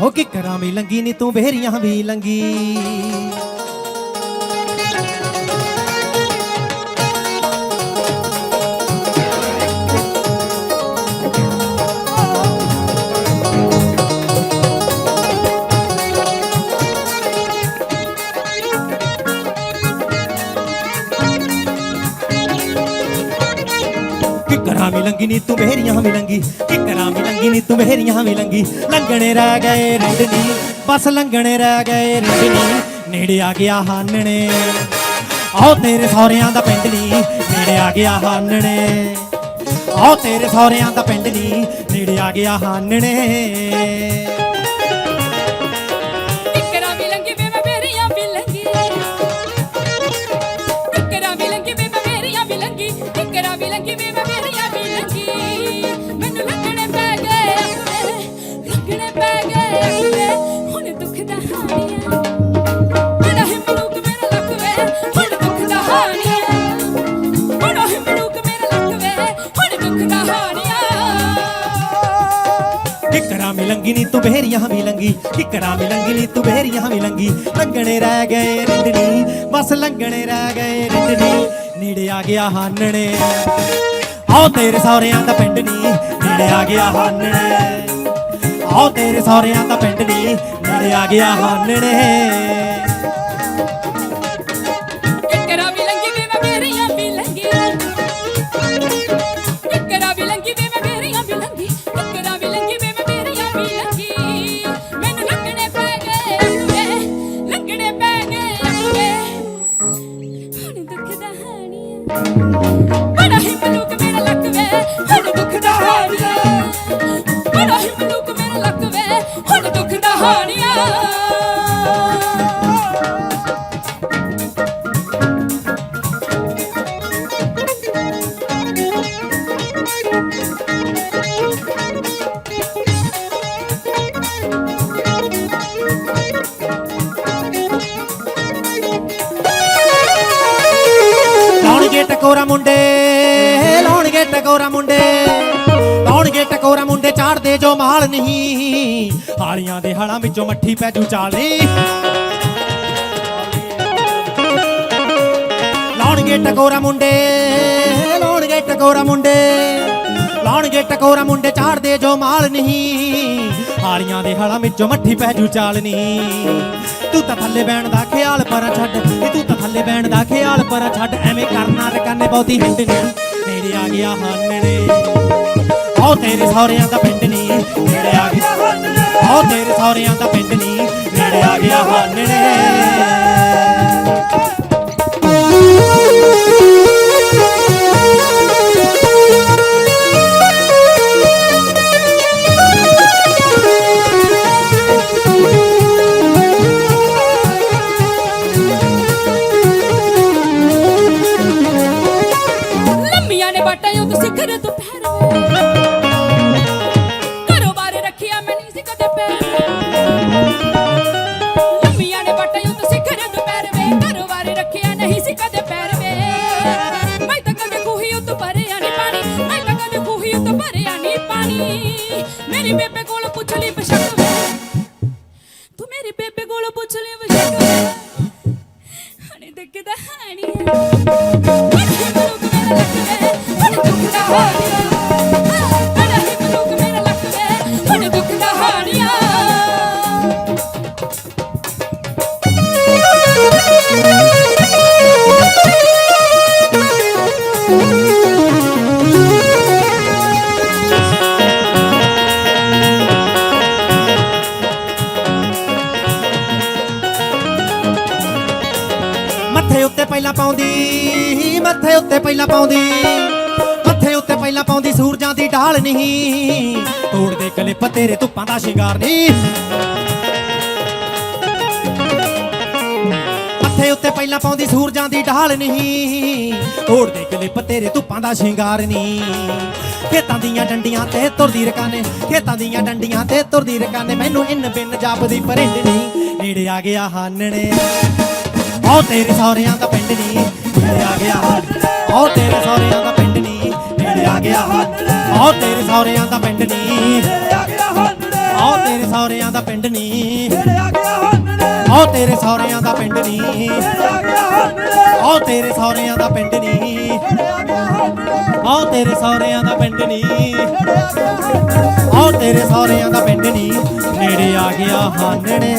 ਹੋ ਕੇ ਕਰਾਂ ਵੀ ਲੰਗੀ ਨੀ ਤੂੰ ਬਹਿਰੀਆਂ ਵੀ ਲੰਗੀ। ਕਿਕਰਾਂ ਵੀ ਨੀ ਤੂੰ ਬਹਿਰੀਆਂ ਵੀ ਕਿਕਰਾਂ ਵੀ ਨੀ ਤੂੰ ਬਹਿਰੀਆਂ ਵੀ ਲੰਗਣੇ ਰਹਿ ਗਏ ਰੰਡਨੀ ਬਸ ਲੰਗਣੇ ਰਹਿ ਗਏ ਰੰਡਨੀ ਨੇੜੇ ਆ ਗਿਆ ਹਾਨਣੇ, ਆਓ ਤੇਰੇ ਸਹੁਰਿਆਂ ਦਾ ਪਿੰਡ ਨੀ, ਨੇੜੇ ਆ ਗਿਆ ਹਾਨਣੇ। ਆਓ ਤੇਰੇ ਸਹੁਰਿਆਂ ਦਾ ਪਿੰਡ ਨੀ, ਨੇੜੇ ਆ ਗਿਆ ਹਾਨਣੇ। ਹੁਣ ਦੁੱਖ ਦਾ ਮਿਲੰਗੀ ਨੀ ਤੂੰ ਬਹਿਰੀਆਂ ਵੀ ਲੰਗੀ ਕਿਕਰਾਂ ਮਿਲੰਗੀ ਨੀ ਤੂੰ ਬਹਿਰੀਆਂ ਵੀ ਲੰਗੀ। ਲੰਗਣੇ ਰਹਿ ਗਏ ਰਿੰਡਣੀ, ਬਸ ਲੰਗਣੇ ਰਹਿ ਗਏ ਰਿੰਡਣੀ। ਨੇੜੇ ਆ ਗਿਆ ਹਾਨਣੇ। ਆਓ ਤੇਰੇ ਸਹੁਰਿਆਂ ਦਾ ਪਿੰਡ ਨੀ, ਨੇੜੇ ਆ ਗਿਆ ਹਾਨਣੇ। ਆਓ ਤੇਰੇ ਸਹੁਰਿਆਂ ਦਾ ਪਿੰਡ ਨੀ, ਨੇੜੇ ਆ ਗਿਆ ਹਾਨਣੇ। ਹਾਣੀਆ ਟਕੋਰਾ ਮੁੰਡੇ, ਲਾਉਣਗੇ ਟਕੋਰਾ ਮੁੰਡੇ, ਲਾਉਣਗੇ ਟਕੋਰਾ ਮੁੰਡੇ, ਚਾੜਦੇ ਜੋ ਮਾਲ ਨਹੀਂ। ਹਾਲੀਆਂ ਦੇ ਹਲਾਂ ਵਿੱਚੋਂ ਮੱਠੀ ਪੈ ਜੂ ਚਾਲੀ। ਲਾਉਣਗੇ ਟਕੋਰਾ ਮੁੰਡੇ, ਲਾਉਣਗੇ ਟਕੋਰਾ ਮੁੰਡੇ, ਲਾਉਣਗੇ ਟਕੋਰਾ ਮੁੰਡੇ, ਚਾੜਦੇ ਜੋ ਮਾਲ ਨਹੀਂ। ਹਾਲੀਆਂ ਦੇ ਹਲਾਂ ਵਿੱਚੋਂ ਮੱਠੀ ਪੈ ਜੂ ਚਾਲਨੀ। ਤੂੰ ਤਾਂ ਥੱਲੇ ਬੈਣ ਦਾ ਖਿਆਲ ਪਰ ਛੱਡ ਨੀ ਤੂੰ ਤਾਂ ਥੱਲੇ ਬੈਣ ਦਾ ਖਿਆਲ ਪਰ ਛੱਡ। ਬਹੁਤੀ ਹਿੰਡ ਨਹੀਂ। ਨੇੜੇ ਆ ਗਿਆ ਹਾਨਣੇ ਆਓ ਤੇਰੇ ਸਹੁਰਿਆਂ ਦਾ ਪਿੰਡ ਨਹੀਂ। ਨੇੜੇ ਆ ਗਿਆ ਆਓ ਤੇਰੇ ਸਹੁਰਿਆਂ ਦਾ ਪਿੰਡ ਨਹੀਂ। ਨੇੜੇ ਆ ਗਿਆ ਹਾਨਣੇ ਮੇਰੀ ਬੇਬੇ ਕੋਲ ਪੁੱਛ ਲਈ ਬਸ਼ਕ ਤੂੰ ਮੇਰੀ ਬੇਬੇ ਕੋਲ ਪੁੱਛ ਲਈ ਬਸ਼ਕ ਹਣੇ ਦੇਖਦਾ ਹਾਣੀ ਪਹਿਲਾਂ ਪਾਉਂਦੀ, ਮੱਥੇ ਉੱਤੇ ਪਹਿਲਾਂ ਪਾਉਂਦੀ, ਮੱਥੇ ਉੱਤੇ ਪਹਿਲਾਂ ਪਾਉਂਦੀ, ਸੂਰਜਾਂ ਦੀ ਢਾਲ ਨਹੀਂ ਤੋੜਦੇ ਕਲਿੱਪ ਪਤੇਰੇ ਧੁੱਪਾਂ ਦਾ ਸ਼ਿੰਗਾਰ ਨਹੀਂ। ਮੱਥੇ ਉੱਤੇ ਪਹਿਲਾਂ ਪਾਉਂਦੀ, ਸੂਰਜਾਂ ਦੀ ਢਾਲ ਨਹੀਂ ਤੋੜਦੇ ਕਲਿੱਪ ਤੇਰੇ ਧੁੱਪਾਂ ਦਾ ਸ਼ਿੰਗਾਰ ਨਹੀਂ। ਖੇਤਾਂ ਦੀਆਂ ਡੰਡੀਆਂ ਤੇ ਤੁਰਦੀ ਰਕਾਨੇ, ਖੇਤਾਂ ਦੀਆਂ ਡੰਡੀਆਂ ਤੇ ਤੁਰਦੀ ਰਕਾਨੇ, ਮੈਨੂੰ ਇੰਨ ਬਿੰਨ ਜਾਪਦੀ ਪਰਿੰਡ ਨਹੀਂ, ਨੇੜੇ ਆ ਗਿਆ ਹਾਨਣੇ। ਆਓ ਤੇਰੇ ਸਹੁਰਿਆਂ ਦਾ ਪਿੰਡ ਨਹੀਂ ਨੇੜੇ ਆ ਗਿਆ ਆਓ ਤੇਰੇ ਸਹੁਰਿਆਂ ਦਾ ਪਿੰਡ ਨਹੀਂ ਨੇੜੇ ਆ ਗਿਆ ਆਓ ਤੇਰੇ ਸਹੁਰਿਆਂ ਦਾ ਪਿੰਡ ਨਹੀਂ ਆਓ ਤੇਰੇ ਸਹੁਰਿਆਂ ਦਾ ਪਿੰਡ ਨਹੀਂ ਨੇੜੇ ਆ ਗਿਆ ਹਾਂ ਨੇੜੇ ਆਓ ਤੇਰੇ ਸਹੁਰਿਆਂ ਦਾ ਪਿੰਡ ਨਹੀਂ ਨੇੜੇ ਆ ਗਿਆ ਹਾਂ ਨੇੜੇ ਆਓ ਤੇਰੇ ਸਹੁਰਿਆਂ ਦਾ ਪਿੰਡ ਨਹੀਂ ਨੇੜੇ ਆ ਗਿਆ ਹਾਂ ਨੇੜੇ ਆਓ ਤੇਰੇ ਸਹੁਰਿਆਂ ਦਾ ਪਿੰਡ ਨਹੀਂ ਨੇੜੇ ਆ ਗਿਆ ਹਾਂ ਨੇੜੇ ਆਓ ਤੇਰੇ ਸਹੁਰਿਆਂ ਦਾ ਪਿੰਡ ਨਹੀਂ ਨੇੜੇ ਆ ਗਿਆ ਹਾਨਣੇ